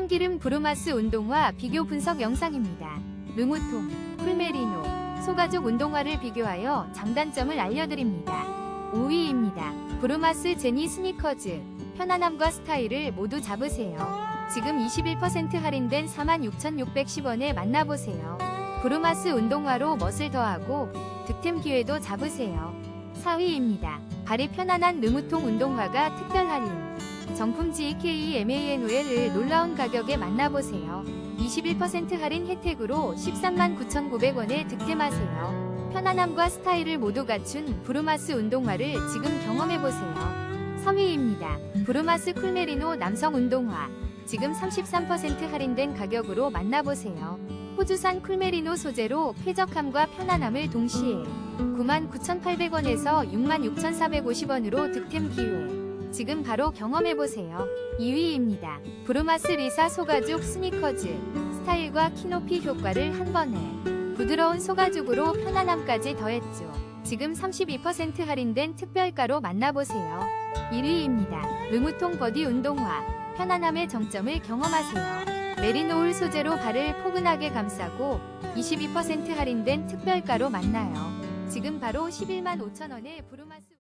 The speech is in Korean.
참기름 브루마스 운동화 비교 분석 영상입니다. 르무통, 풀메리노, 소가죽 운동화를 비교하여 장단점을 알려드립니다. 5위입니다. 브루마스 제니 스니커즈. 편안함과 스타일을 모두 잡으세요. 지금 21% 할인된 46,610원에 만나보세요. 브루마스 운동화로 멋을 더하고 득템 기회도 잡으세요. 4위입니다. 발이 편안한 르무통 운동화가 특별 할인. 정품 GKEMANOL을 놀라운 가격에 만나보세요. 21% 할인 혜택으로 13만 9,900원에 득템하세요. 편안함과 스타일을 모두 갖춘 브루마스 운동화를 지금 경험해보세요. 3위입니다. 브루마스 쿨메리노 남성 운동화. 지금 33% 할인된 가격으로 만나보세요. 호주산 쿨메리노 소재로 쾌적함과 편안함을 동시에 99,800원에서 66,450원으로 득템 기회. 지금 바로 경험해보세요. 2위입니다. 브루마스 리사 소가죽 스니커즈. 스타일과 키높이 효과를 한 번에. 부드러운 소가죽으로 편안함까지 더했죠. 지금 32% 할인된 특별가로 만나보세요. 1위입니다. 르무통 버디 운동화. 편안함의 정점을 경험하세요. 메리노울 소재로 발을 포근하게 감싸고 22% 할인된 특별가로 만나요. 지금 바로 11만 5천원에 브루마스